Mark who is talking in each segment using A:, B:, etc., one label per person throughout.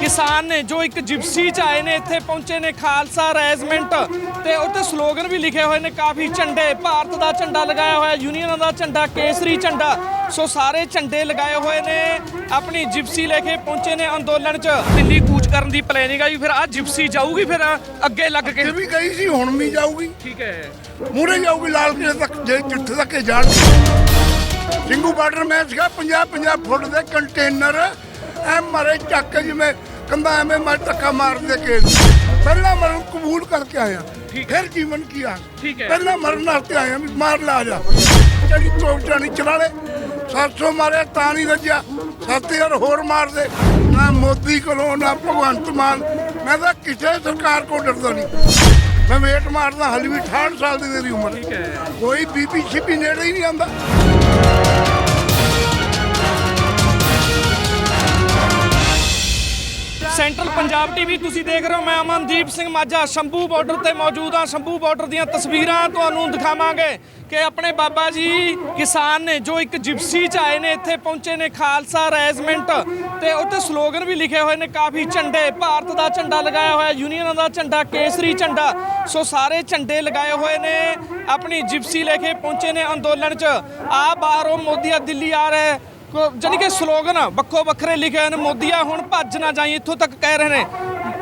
A: ਕਿਸਾਨ ਨੇ ਜੋ ਇੱਕ ਜਿਪਸੀ ਚ ਆਏ ਨੇ ਇੱਥੇ ਪਹੁੰਚੇ ਨੇ ਖਾਲਸਾ ਰੈਜਮੈਂਟ ਤੇ ਉੱਤੇ ਸਲੋਗਨ ਵੀ ਲਿਖੇ ਹੋਏ ਨੇ ਕਾਫੀ ਝੰਡੇ ਭਾਰਤ ਦਾ ਝੰਡਾ ਲਗਾਇਆ ਹੋਇਆ ਯੂਨੀਅਨ ਦਾ ਝੰਡਾ ਕੇਸਰੀ ਝੰਡਾ ਸੋ ਸਾਰੇ ਝੰਡੇ ਲਗਾਏ ਹੋਏ ਨੇ ਆਪਣੀ ਜਿਪਸੀ ਲੈ ਕੇ ਪਹੁੰਚੇ ਨੇ ਅੰਦੋਲਨ ਚ। ਦਿੱਲੀ ਕੂਚ ਕਰਨ ਦੀ ਪਲੈਨਿੰਗ ਆ ਜੀ ਫਿਰ ਆ ਜਿਪਸੀ ਜਾਊਗੀ ਫਿਰ ਅੱਗੇ ਲੱਗ ਕੇ?
B: ਵੀ ਗਈ ਸੀ ਹੁਣ ਵੀ ਜਾਊਗੀ।
A: ਠੀਕ ਹੈ।
B: ਮੂਰੇ ਜਾਊਗੀ ਲਾਲ ਕਿਲੇ ਤੱਕ ਜੇ ਜਿੱਥੇ ਤੱਕ ਜਾਣ। ਸਿੰਘੂ ਬਾਰਡਰ ਮੈਂ ਸੀਗਾ 50 50 ਫੁੱਟ ਦੇ ਕੰਟੇਨਰ ਐ ਮਾਰੇ ਚੱਕ ਕੇ ਜਿਵੇਂ ਕੰਦਾ ਐਵੇਂ ਮੈਂ ਧੱਕਾ ਮਾਰ ਦੇ ਕੇ ਪਹਿਲਾਂ ਮਰਨ ਕਬੂਲ ਕਰਕੇ ਆਇਆ। ਫਿਰ ਜੀਵਨ ਕੀ ਆ। ਪਹਿਲਾਂ ਮਰਨ ਵਾਸਤੇ ਆਇਆ ਵੀ ਮਾਰ ਲਾ ਜਾ। ਜਿਹੜੀ ਤੋਪ ਚਾਣੀ ਚਲਾ ਲੈ। 700 ਮਾਰਿਆ ਤਾਂ ਨਹੀਂ ਰੱਜਿਆ। 7000 ਹੋਰ ਮਾਰ ਦੇ। ਨਾ ਮੋਦੀ ਕੋਲੋਂ ਨਾ ਭਗਵੰਤ ਮਾਨ। ਮੈਂ ਤਾਂ ਕਿਸੇ ਸਰਕਾਰ ਕੋਲ ਡਰਦਾ ਨਹੀਂ। ਮੈਂ ਵੇਟ ਮਾਰਦਾ ਹਾਲੇ ਵੀ 68 ਸਾਲ ਦੀ ਮੇਰੀ ਉਮਰ। ਕੋਈ ਬੀਪੀ ਛਿਪੀ ਨੇੜੇ ਹੀ ਨਹੀਂ ਆਉਂਦਾ।
A: ਸੈਂਟਰਲ ਪੰਜਾਬ ਟੀਵੀ ਤੁਸੀਂ ਦੇਖ ਰਹੇ ਹੋ, ਮੈਂ ਅਮਨਦੀਪ ਸਿੰਘ ਮਾਝਾ, ਸ਼ੰਭੂ ਬਾਰਡਰ ਤੇ ਮੌਜੂਦ ਹਾਂ। ਸ਼ੰਭੂ ਬਾਰਡਰ ਦੀਆਂ ਤਸਵੀਰਾਂ ਤੁਹਾਨੂੰ ਦਿਖਾਵਾਂਗੇ ਕਿ ਆਪਣੇ ਬਾਬਾ ਜੀ ਕਿਸਾਨ ਨੇ, ਜੋ ਇੱਕ ਜਿਪਸੀ ਚ ਆਏ ਨੇ, ਇੱਥੇ ਪਹੁੰਚੇ ਨੇ ਖਾਲਸਾ ਰੈਜਮੈਂਟ ਤੇ ਉੱਤੇ ਸਲੋਗਨ ਵੀ ਲਿਖੇ ਹੋਏ ਨੇ, ਕਾਫੀ ਝੰਡੇ, ਭਾਰਤ ਦਾ ਝੰਡਾ ਲਗਾਇਆ ਹੋਇਆ, ਯੂਨੀਅਨਾਂ ਦਾ ਝੰਡਾ, ਕੇਸਰੀ ਝੰਡਾ, ਸੋ ਸਾਰੇ ਝੰਡੇ ਲਗਾਏ ਹੋਏ ਨੇ, ਆਪਣੀ ਜਿਪਸੀ ਲੈ ਕੇ ਪਹੁੰਚੇ ਨੇ ਅੰਦੋਲਨ ਚ। ਆ ਬਾਹਰੋਂ ਮੋਦੀਆ ਦਿੱਲੀ ਆ ਰਿਹਾ। ਹੈ ਕੋ- ਕਿ ਸਲੋਗਨ ਵੱਖੋ ਵੱਖਰੇ ਲਿਖੇ ਹੋਏ ਨੇ ਮੋਦੀਆ ਹੁਣ ਭੱਜ ਨਾ ਜਾਈ ਇੱਥੋਂ ਤੱਕ ਕਹਿ ਰਹੇ ਨੇ।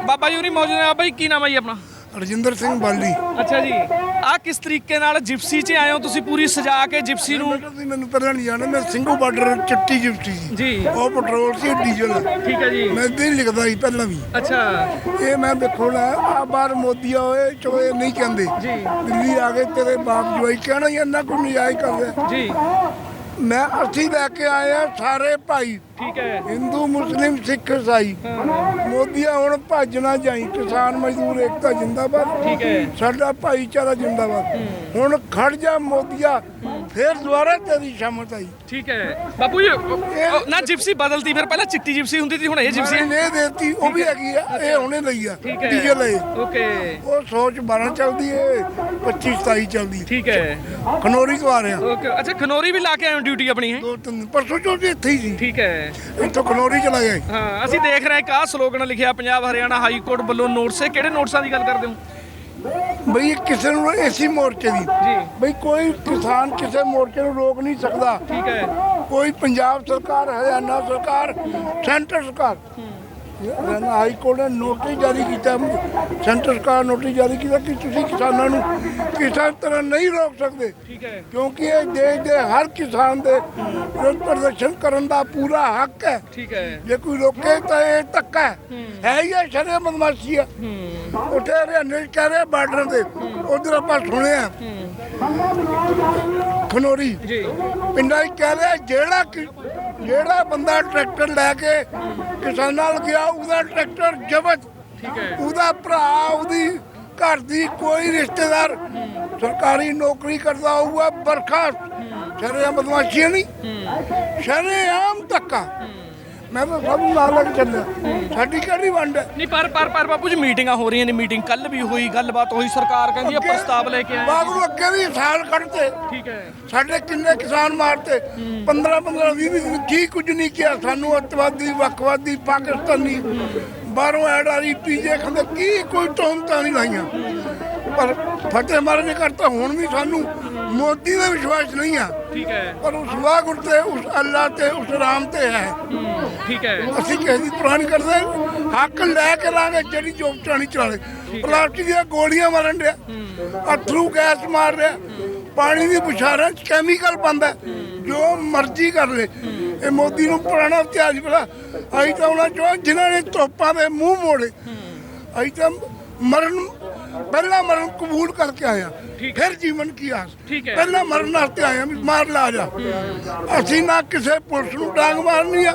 A: ਬਾਬਾ ਜੀ ਹੋਰੀ ਮੌਜੂਦ ਨੇ। ਬਾਬਾ ਜੀ ਕੀ ਨਾਮ ਹੈ ਜੀ ਆਪਣਾ?
B: ਰਜਿੰਦਰ ਸਿੰਘ ਬਾਲੀ।
A: ਅੱਛਾ ਜੀ। ਆ ਕਿਸ ਤਰੀਕੇ ਨਾਲ ਜਿਪਸੀ 'ਚ ਆਏ ਹੋ? ਤੁਸੀਂ ਪੂਰੀ ਸਜਾ ਕੇ ਜਿਪਸੀ ਨੂੰ
B: ਤੁਸੀਂ ਮੈਨੂੰ ਪਹਿਲਾਂ ਨਹੀਂ ਜਾਣਦੇ। ਮੈਂ ਸਿੰਘੂ ਬਾਰਡਰ ਚਿੱਟੀ ਜਿਪਟੀ ਸੀ।
A: ਜੀ।
B: ਉਹ ਪੈਟਰੋਲ ਸੀ ਡੀਜ਼ਲ।
A: ਠੀਕ ਹੈ ਜੀ।
B: ਮੈਂ ਹੀ ਲਿਖਦਾ ਸੀ ਪਹਿਲਾਂ ਵੀ।
A: ਅੱਛਾ।
B: ਇਹ ਮੈਂ ਦੇਖੋ ਨਾ ਆ ਬਾਰ ਮੋਦੀ ਹੋਏ ਚੋਏ ਨਹੀਂ ਕਹਿੰਦੇ।
A: ਜੀ।
B: ਦਿੱਲੀ ਆ ਗਏ ਤੇਰੇ ਬਾਪ ਜਵਾਈ ਕਹਿਣਾ ਹੀ ਇੰਨਾ ਕੋਈ ਨਜਾਇਜ਼ ਕਰਦੇ
A: ਜੀ।
B: ਮੈਂ ਅਸੀਂ ਲੈ ਕੇ ਆਏ ਆ ਸਾਰੇ ਭਾਈ।
A: ਠੀਕ ਹੈ।
B: ਹਿੰਦੂ ਮੁਸਲਿਮ ਸਿੱਖ ਈਸਾਈ। ਮੋਦੀਆ ਹੁਣ ਭੱਜ ਨਾ ਜਾਈ ਕਿਸਾਨ ਮਜ਼ਦੂਰ ਏਕਤਾ ਜਿੰਦਾਬਾਦ।
A: ਠੀਕ ਹੈ।
B: ਸਾਡਾ ਭਾਈਚਾਰਾ ਜਿੰਦਾਬਾਦ। ਹੁਣ ਖੜ ਜਾ ਮੋਦੀਆ ਫੇਰ ਦੁਬਾਰਾ ਤੇਰੀ ਸ਼ਮਤ ਆਈ
A: ਠੀਕ ਹੈ। ਬਾਪੂ ਜੀ ਉਹ- ਉਹ ਨਾ ਜਿਪਸੀ ਬਦਲਤੀ ਫਿਰ ਪਹਿਲਾਂ ਚਿੱਟੀ ਜਿਪਸੀ ਹੁੰਦੀ ਸੀ ਹੁਣ ਇਹ ਜਿਪਸੀ ਹੈ।
B: ਨੇ ਦੇਤੀ ਉਹ ਵੀ ਹੈਗੀ ਆ ਇਹ ਹੁਣੇ ਲਈ ਆ
A: ਠੀਕ ਹੈ।
B: ਡੀਜ਼ਲ ਹੈ
A: ਓਕੇ।
B: ਉਹ ਸੋਚ 12 ਚੱਲਦੀ ਏ 25 27 ਚੱਲਦੀ।
A: ਠੀਕ ਹੈ।
B: ਖਨੋਰੀ ਤੋਂ ਆ ਰਿਹਾ।
A: ਓਕੇ ਅੱਛਾ ਖਨੋਰੀ ਵੀ ਲਾ ਕੇ ਆਏ ਹੋ ਡਿਊਟੀ ਆਪਣੀ ਹੈ?
B: ਦੋ ਤਿੰਨ ਪਰਸੋਂ ਚੋਂ ਜੀ ਇੱਥੇ ਹੀ ਸੀ।
A: ਠੀਕ ਹੈ।
B: ਇੱਥੋਂ ਖਨੋਰੀ ਚਲਾ ਗਿਆ
A: ਹਾਂ ਅਸੀਂ ਦੇਖ ਰਹੇ ਹਾਂ ਇੱਕ ਆਹ ਸਲੋਗਨ ਲਿਖਿਆ ਪੰਜਾਬ ਹਰਿਆਣਾ ਹਾਈ ਕੋਰਟ ਵੱਲੋਂ ਨੋਟਸ ਹੈ ਕਿਹੜੇ ਨੋਟਸਾਂ ਦੀ ਗੱਲ ਕਰਦੇ ਹੋ?
B: ਬਈ ਕਿਸੇ ਨੂੰ ਏਸੀ ਮੋਰਚੇ ਦੀ। ਬਈ ਕੋਈ ਕਿਸਾਨ ਕਿਸੇ ਮੋਰਚੇ ਨੂੰ ਰੋਕ ਨਹੀਂ ਸਕਦਾ।
A: ਠੀਕ ਹੈ।
B: ਕੋਈ ਪੰਜਾਬ ਸਰਕਾਰ ਹਰਿਆਣਾ ਸਰਕਾਰ ਸੈਂਟਰ ਸਰਕਾਰ। ਹਾਈ ਕੋਰਟ ਨੇ ਨੋਟਿਸ ਜਾਰੀ ਕੀਤਾ ਸੈਂਟਰ ਸਰਕਾਰ ਨੋਟਿਸ ਜਾਰੀ ਕੀਤਾ ਕਿ ਤੁਸੀਂ ਕਿਸਾਨਾਂ ਨੂੰ ਕਿਸੇ ਤਰ੍ਹਾਂ ਨਹੀਂ ਰੋਕ ਸਕਦੇ।
A: ਹੈ।
B: ਕਿਉਂਕਿ ਇਹ ਦੇਸ਼ ਦੇ ਹਰ ਕਿਸਾਨ ਦੇ ਪ੍ਰਦਰਸ਼ਨ ਕਰਨ ਦਾ ਪੂਰਾ ਹੱਕ ਹੈ।
A: ਹੈ।
B: ਜੇ ਕੋਈ ਰੋਕੇ ਤਾਂ ਇਹ ਧੱਕਾ ਹੈ। ਹੈ। ਹੀ ਇਹ ਸ਼ਰੇ ਬਦਮਾਸ਼ੀ ਹੈ। ਉੱਥੇ ਹਰਿਆਣੇ ਕਹਿ ਰਹੇ ਬਾਰਡਰ ਤੇ। ਉਧਰ ਆਪਾਂ ਸੁਣਿਆ। ਖਨੋਰੀ। ਪਿੰਡਾਂ 'ਚ ਕਹਿ ਰਿਹਾ ਜਿਹੜਾ ਜਿਹੜਾ ਬੰਦਾ ਟਰੈਕਟਰ ਲੈ ਕੇ ਕਿਸਾਨਾਂ ਨਾਲ ਗਿਆ ਉਹਦਾ ਟਰੈਕਟਰ ਜ਼ਬਤ।
A: ਠੀਕ ਹੈ।
B: ਉਹਦਾ ਭਰਾ ਉਹਦੀ ਘਰ ਦੀ ਕੋਈ ਰਿਸ਼ਤੇਦਾਰ ਸਰਕਾਰੀ ਨੌਕਰੀ ਕਰਦਾ ਹੋਊਗਾ ਬਰਖਾਸਤ। ਸ਼ਰੇਆਮ ਬਦਮਾਸ਼ੀ ਨਹੀਂ। ਸ਼ਰੇਆਮ ਧੱਕਾ। ਮੈਂ ਤਾਂ ਸਭ ਨੂੰ ਨਾਲ ਲੱਗ ਚੱਲਿਆ। ਸਾਡੀ ਕਿਹੜੀ ਵੰਡ ਹੈ?
A: ਨਹੀਂ ਪਰ ਪਰ ਪਰ ਬਾਪੂ ਜੀ ਮੀਟਿੰਗਾਂ ਹੋ ਰਹੀਆਂ ਨੇ ਮੀਟਿੰਗ ਕੱਲ ਵੀ ਹੋਈ ਗੱਲਬਾਤ ਹੋਈ ਸਰਕਾਰ ਕਹਿੰਦੀ ਆ ਪ੍ਰਸਤਾਵ ਲੈ ਕੇ ਆਏ।
B: ਨੂੰ ਅੱਗੇ ਵੀ ਸਾਲ ਕੱਢਤੇ।
A: ਠੀਕ ਹੈ।
B: ਸਾਡੇ ਕਿੰਨੇ ਕਿਸਾਨ ਮਾਰਤੇ? 15 15 20 20 ਕੀ ਕੁਝ ਨਹੀਂ ਕਿਹਾ। ਸਾਨੂੰ ਅੱਤਵਾਦੀ ਵੱਖਵਾਦੀ ਪਾਕਿਸਤਾਨੀ ਬਾਹਰੋਂ ਐਡ ਆ ਰਹੀ ਪੀਜੇ ਖਾਂਦੇ ਕੀ ਕੋਈ ਤੋਮਤਾਂ ਨਹੀਂ ਲਾਈਆਂ। ਪਰ ਫਤਿਹ ਮਾਰੇ ਨੇ ਕਰਤਾ ਹੁਣ ਵੀ ਸਾਨੂੰ ਮੋਦੀ ਦਾ ਵਿਸ਼ਵਾਸ ਨਹੀਂ ਆ।
A: ਠੀਕ ਹੈ।
B: ਪਰ ਉਸ ਵਾਹਿਗੁਰੂ ਤੇ ਉਸ ਅੱਲਾ ਤੇ ਉਸ ਰਾਮ ਤੇ ਹੈ।
A: ਠੀਕ ਹੈ।
B: ਅਸੀਂ ਕਿਸੇ ਦੀ ਨਹੀਂ ਕਰਦੇ। ਹੱਕ ਲੈ ਕੇ ਲਾਂਗੇ ਜਿਹੜੀ ਜੋਬ ਚਾਣੀ ਚਲਾਲੇ ਪਲਾਸਟਿਕ ਦੀਆਂ ਗੋਲੀਆਂ ਮਾਰਨ ਡਿਆ। ਅਥਰੂ ਗੈਸ ਮਾਰ ਰਿਹਾ। ਪਾਣੀ ਦੀ ਬੁਛਾਰਾਂ ਚ ਕੈਮੀਕਲ ਪਾਉਂਦਾ ਜੋ ਮਰਜ਼ੀ ਕਰ ਲੈ। ਇਹ ਮੋਦੀ ਨੂੰ ਪੁਰਾਣਾ ਇਤਿਹਾਸ ਬਲਾ ਅਸੀਂ ਤਾਂ ਉਹਨਾਂ ਚੋਂ ਜਿਨ੍ਹਾਂ ਨੇ ਤੋਪਾਂ ਦੇ ਮੂੰਹ ਮੋੜੇ। ਅਸੀਂ ਤਾਂ ਮਰਨ ਪਹਿਲਾਂ ਮਰਨ ਕਬੂਲ ਕਰਕੇ ਆਇਆ ਫਿਰ ਜੀਵਨ ਕੀ ਆਸ। ਪਹਿਲਾਂ ਮਰਨ ਵਾਸਤੇ ਆਇਆ ਵੀ ਮਾਰ ਲਾ ਜਾ। ਅਸੀਂ ਨਾ ਕਿਸੇ ਪੁਲਿਸ ਨੂੰ ਡਾਂਗ ਮਾਰਨੀ ਆ।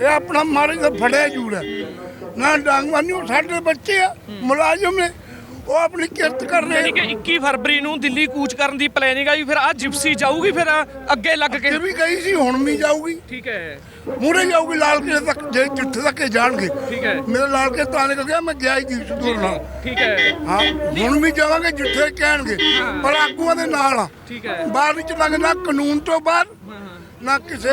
B: ਇਹ ਆਪਣਾ ਮਾਰੇ ਦਾ ਫੜਿਆ ਜੂੜ। ਹੈ ਨਾ ਡਾਂਗ ਮਾਰਨੀ ਉਹ ਸਾਡੇ ਬੱਚੇ ਆ ਮੁਲਾਜ਼ਮ ਨੇ ਉਹ ਆਪਣੀ ਕਿਰਤ ਕਰ ਰਹੇ
A: ਕਿ 21 ਫਰਵਰੀ ਨੂੰ ਦਿੱਲੀ ਕੂਚ ਕਰਨ ਦੀ ਪਲੈਨਿੰਗ ਆ ਜੀ ਫਿਰ ਆ ਜਿਪਸੀ ਜਾਊਗੀ ਫਿਰ ਅੱਗੇ ਲੱਗ ਕੇ?
B: ਵੀ ਗਈ ਸੀ ਹੁਣ ਵੀ ਜਾਊਗੀ।
A: ਠੀਕ ਹੈ।
B: ਮੂਰੇ ਜਾਊਗੀ ਲਾਲ ਕਿਲੇ ਤੱਕ ਜੇ ਜਿੱਥੇ ਤੱਕ ਜਾਣਗੇ।
A: ਠੀਕ ਹੈ।
B: ਮੇਰੇ ਲਾਲ ਕੇ ਤਾਂ ਨਿਕਲ ਗਿਆ ਮੈਂ ਗਿਆ ਹੀ ਦੀ ਸੁਦੂਰ ਨਾਲ।
A: ਠੀਕ ਹੈ।
B: ਹਾਂ ਹੁਣ ਵੀ ਜਾਵਾਂਗੇ ਜਿੱਥੇ ਕਹਿਣਗੇ। ਪਰ ਆਗੂਆਂ ਦੇ ਨਾਲ ਆ।
A: ਠੀਕ ਹੈ।
B: ਬਾਹਰ ਨਹੀਂ ਚਲਾਂਗੇ ਨਾ ਕਾਨੂੰਨ ਤੋਂ ਬਾਹਰ ਨਾ ਕਿਸੇ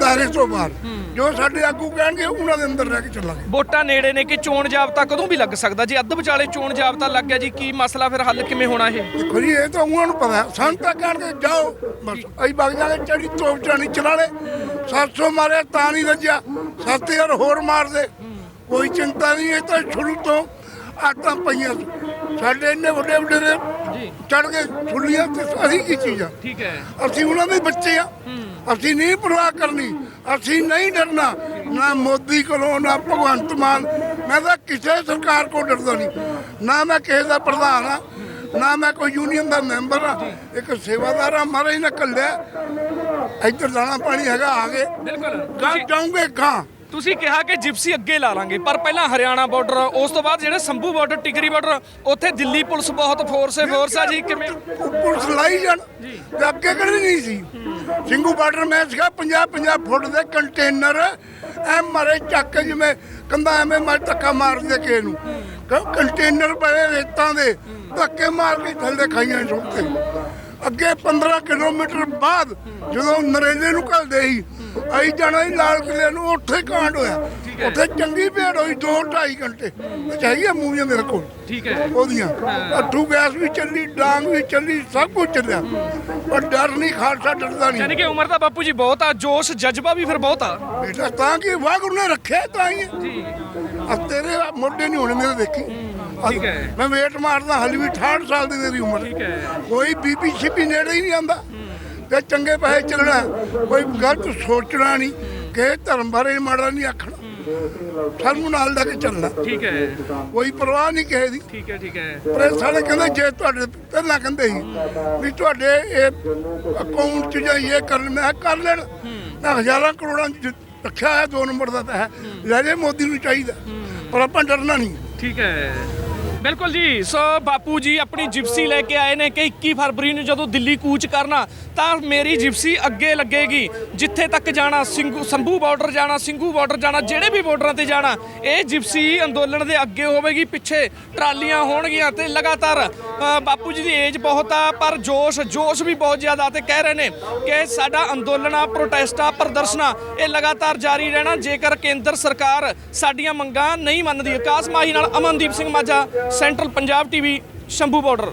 B: ਦਾਇਰੇ ਤੋਂ ਬਾਹਰ। ਜੋ ਸਾਡੇ ਆਗੂ ਕਹਿਣਗੇ ਉਹਨਾਂ ਦੇ ਅੰਦਰ ਰਹਿ ਕੇ ਚੱਲਾਂਗੇ।
A: ਵੋਟਾਂ ਨੇੜੇ ਨੇ ਕਿ ਚੋਣ ਜਾਬਤਾ ਕਦੋਂ ਵੀ ਲੱਗ ਸਕਦਾ? ਜੇ ਅੱਧ ਵਿਚਾਲੇ ਚੋਣ ਜਾਬਤਾ ਲੱਗ ਗਿਆ ਜੀ ਕੀ ਮਸਲਾ ਫਿਰ ਹੱਲ ਕਿਵੇਂ ਹੋਣਾ ਇਹ?
B: ਦੇਖੋ ਜੀ ਇਹ ਤਾਂ ਉਹਨਾਂ ਨੂੰ ਪਤਾ ਸਾਨੂੰ ਤਾਂ ਕਹਿਣਗੇ ਜਾਓ ਬਸ ਅਸੀਂ ਵਗ ਜਾਗੇ ਚੜੀ ਤੋਪ ਚਾਣੀ ਚਲਾ ਲੈ 700 ਮਾਰਿਆ ਤਾਂ ਨਹੀਂ ਰੱਜਿਆ। 7000 ਹੋਰ ਮਾਰ ਦੇ। ਕੋਈ ਚਿੰਤਾ ਨਹੀਂ ਇਹ ਤਾਂ ਸ਼ੁਰੂ ਤੋਂ ਆਟਾਂ ਪਈਆਂ। ਸਾਡੇ ਇੰਨੇ ਵੱਡੇ ਵੱਡੇ ਨੇ ਚੜ ਕੇ ਛੁੱਲੀਆਂ ਤੇ ਅਸੀਂ ਕੀ ਚੀਜ਼ ਆ?
A: ਠੀਕ ਹੈ।
B: ਅਸੀਂ ਉਹਨਾਂ ਦੇ ਬੱਚੇ ਆ। ਅਸੀਂ ਨਹੀਂ ਪਰਵਾਹ ਕਰਨੀ ਅਸੀਂ ਨਹੀਂ ਡਰਨਾ। ਨਾ ਮੋਦੀ ਕੋਲੋਂ ਨਾ ਭਗਵੰਤ ਮਾਨ। ਮੈਂ ਤਾਂ ਕਿਸੇ ਸਰਕਾਰ ਕੋਲ ਡਰਦਾ ਨਹੀਂ। ਨਾ ਮੈਂ ਕਿਸੇ ਦਾ ਪ੍ਰਧਾਨ ਆ ਨਾ ਮੈਂ ਕੋਈ ਯੂਨੀਅਨ ਦਾ ਮੈਂਬਰ ਆ ਇੱਕ ਸੇਵਾਦਾਰ ਆ ਮਹਾਰਾਜ ਨੇ ਕੱਲਿਆ। ਇੱਧਰ ਦਾਣਾ ਪਾਣੀ ਹੈਗਾ ਆ ਗਏ।
A: ਬਿਲਕੁਲ।
B: ਗਾਂ ਜਾਉਂਗੇ ਗਾਂ
A: ਤੁਸੀਂ ਕਿਹਾ ਕਿ ਜਿਪਸੀ ਅੱਗੇ ਲਾ ਲਾਂਗੇ, ਪਰ ਪਹਿਲਾਂ ਹਰਿਆਣਾ ਬਾਰਡਰ ਉਸ ਤੋਂ ਬਾਅਦ ਜਿਹੜੇ ਸੰਭੂ ਬਾਰਡਰ ਟਿਕਰੀ ਬਾਰਡਰ ਉੱਥੇ ਦਿੱਲੀ ਪੁਲਿਸ ਬਹੁਤ ਫੋਰਸ ਹੈ ਫੋਰਸ ਆ ਜੀ, ਕਿਵੇਂ?
B: ਪੁਲਿਸ ਲਾਈ ਜਾਣ, ਤੇ ਅੱਗੇ ਕਿਹੜੀ ਨਹੀਂ ਸੀ। ਸਿੰਘੂ ਬਾਰਡਰ ਮੈਂ ਸੀਗਾ 50 50 ਫੁੱਟ ਦੇ ਕੰਟੇਨਰ ਐ ਮਾਰੇ ਚੱਕ ਜਿਵੇਂ ਕੰਦਾ ਐਵੇਂ ਮੈਂ ਧੱਕਾ ਮਾਰਦੇ ਕੇ ਨੂੰ। ਕੰਟੇਨਰ ਪਏ ਰੇਤਾਂ ਦੇ, ਧੱਕੇ ਮਾਰ ਕੇ ਥੱਲੇ ਖਾਈਆਂ ਸੁੱਟਦੇ ਅੱਗੇ 15 ਕਿਲੋਮੀਟਰ ਬਾਅਦ ਜਦੋਂ ਨਰੇਲੇ ਨੂੰ ਘਲਦੇ ਸੀ ਆਈ ਜਾਣਾ ਸੀ ਲਾਲ ਕਿਲੇ ਨੂੰ ਉੱਥੇ ਕਾਂਡ ਹੋਇਆ। ਉੱਥੇ ਚੰਗੀ ਭੇੜ ਹੋਈ 2 2.5 ਘੰਟੇ। ਚਾਹੀਏ ਮੂਵੀਆਂ ਮੇਰੇ ਕੋਲ।
A: ਠੀਕ ਹੈ।
B: ਉਹਦੀਆਂ। ਅੱਠੂ ਗੈਸ ਵੀ ਚੱਲੀ ਡਾਂਗ ਵੀ ਚੱਲੀ ਸਭ ਕੁਝ ਚੱਲਿਆ। ਪਰ ਡਰ ਨਹੀਂ ਖਾਲਸਾ ਡਰਦਾ ਨਹੀਂ।
A: ਯਾਨੀ ਕਿ ਉਮਰ ਤਾਂ ਬਾਪੂ ਜੀ ਬਹੁਤ ਆ ਜੋਸ਼ ਜਜ਼ਬਾ ਵੀ ਫਿਰ ਬਹੁਤ ਆ।
B: ਬੇਟਾ ਤਾਂ ਕਿ ਵਾਹਿਗੁਰੂ ਨੇ ਰੱਖਿਆ ਤਾਂ ਹੀ।
A: ਜੀ
B: ਆ ਤੇਰੇ ਮੋਢੇ ਨਹੀਂ ਹੋਣੇ ਮੇਰੇ ਦੇਖੀ। ਆਹ
A: ਠੀਕ ਹੈ।
B: ਮੈਂ ਵੇਟ ਮਾਰਦਾ ਹਲੇ ਵੀ 68 ਸਾਲ ਦੀ ਮੇਰੀ ਉਮਰ।
A: ਠੀਕ ਹੈ।
B: ਕੋਈ ਬੀਪੀ ਸ਼ਿਪੀ ਨੇੜੇ ਹੀ ਨਹੀਂ ਆਂਦਾ ਤੇ ਚੰਗੇ ਪੈਸੇ ਚੱਲਣਾ ਕੋਈ ਗਲਤ ਸੋਚਣਾ ਨਹੀਂ ਕਿ ਧਰਮ ਬਾਰੇ ਮਾੜਾ ਨਹੀਂ ਆਖਣਾ। ਸਾਨੂੰ ਨਾਲ ਲੈ ਕੇ ਚੱਲਣਾ।
A: ਠੀਕ ਹੈ।
B: ਕੋਈ ਪਰਵਾਹ ਨਹੀਂ ਕਿਸੇ ਦੀ।
A: ਠੀਕ ਹੈ ਠੀਕ ਹੈ।
B: ਪਰ ਇਹ ਸਾਰੇ ਕਹਿੰਦੇ ਜੇ ਤੁਹਾਡੇ ਪਹਿਲਾਂ ਕਹਿੰਦੇ ਸੀ ਵੀ ਤੁਹਾਡੇ ਇਹ ਅਕਾਊਂਟ 'ਚ ਜਾਂ ਇਹ ਕਰ ਮੈਂ ਕਰ ਲੈਣ। ਮੈਂ ਹਜ਼ਾਰਾਂ ਕਰੋੜਾਂ 'ਚ ਰੱਖਿਆ ਹੈ ਦੋ ਨੰਬਰ ਦਾ ਪੈਸਾ ਲੈ ਜੇ ਮੋਦੀ ਨੂੰ ਚਾਹੀਦਾ। ਪਰ ਆਪਾਂ ਡਰਨਾ ਨਹੀਂ।
A: ਠੀਕ ਹੈ। ਬਿਲਕੁਲ ਜੀ, ਸੋ ਬਾਪੂ ਜੀ ਆਪਣੀ ਜਿਪਸੀ ਲੈ ਕੇ ਆਏ ਨੇ ਕਿ 21 ਫਰਵਰੀ ਨੂੰ ਜਦੋਂ ਦਿੱਲੀ ਕੂਚ ਕਰਨਾ, ਤਾਂ ਮੇਰੀ ਜਿਪਸੀ ਅੱਗੇ ਲੱਗੇਗੀ। ਜਿੱਥੇ ਤੱਕ ਜਾਣਾ ਸਿੰਘੂ ਸੰਭੂ ਬਾਰਡਰ ਜਾਣਾ ਸਿੰਘੂ ਬਾਰਡਰ ਜਾਣਾ, ਜਿਹੜੇ ਵੀ ਬਾਰਡਰਾਂ ਤੇ ਜਾਣਾ, ਇਹ ਜਿਪਸੀ ਅੰਦੋਲਨ ਦੇ ਅੱਗੇ ਹੋਵੇਗੀ, ਪਿੱਛੇ ਟਰਾਲੀਆਂ ਹੋਣਗੀਆਂ ਤੇ ਲਗਾਤਾਰ ਬਾਪੂ ਜੀ ਦੀ ਏਜ ਬਹੁਤ ਆ, ਪਰ ਜੋਸ਼ ਜੋਸ਼ ਵੀ ਬਹੁਤ ਜ਼ਿਆਦਾ ਤੇ ਕਹਿ ਰਹੇ ਨੇ ਕਿ ਸਾਡਾ ਅੰਦੋਲਨ ਆ ਪ੍ਰੋਟੈਸਟ ਆ, ਪ੍ਰਦਰਸ਼ਨ ਇਹ ਲਗਾਤਾਰ ਜਾਰੀ ਰਹਿਣਾ। ਜੇਕਰ ਕੇਂਦਰ ਸਰਕਾਰ ਸਾਡੀਆਂ ਮੰਗਾਂ ਨਹੀਂ ਮੰਨਦੀ, ਆਕਾਸ਼ ਮਾਹੀ ਨਾਲ Amandeep Singh Majha central Punjab TV Shambhu border.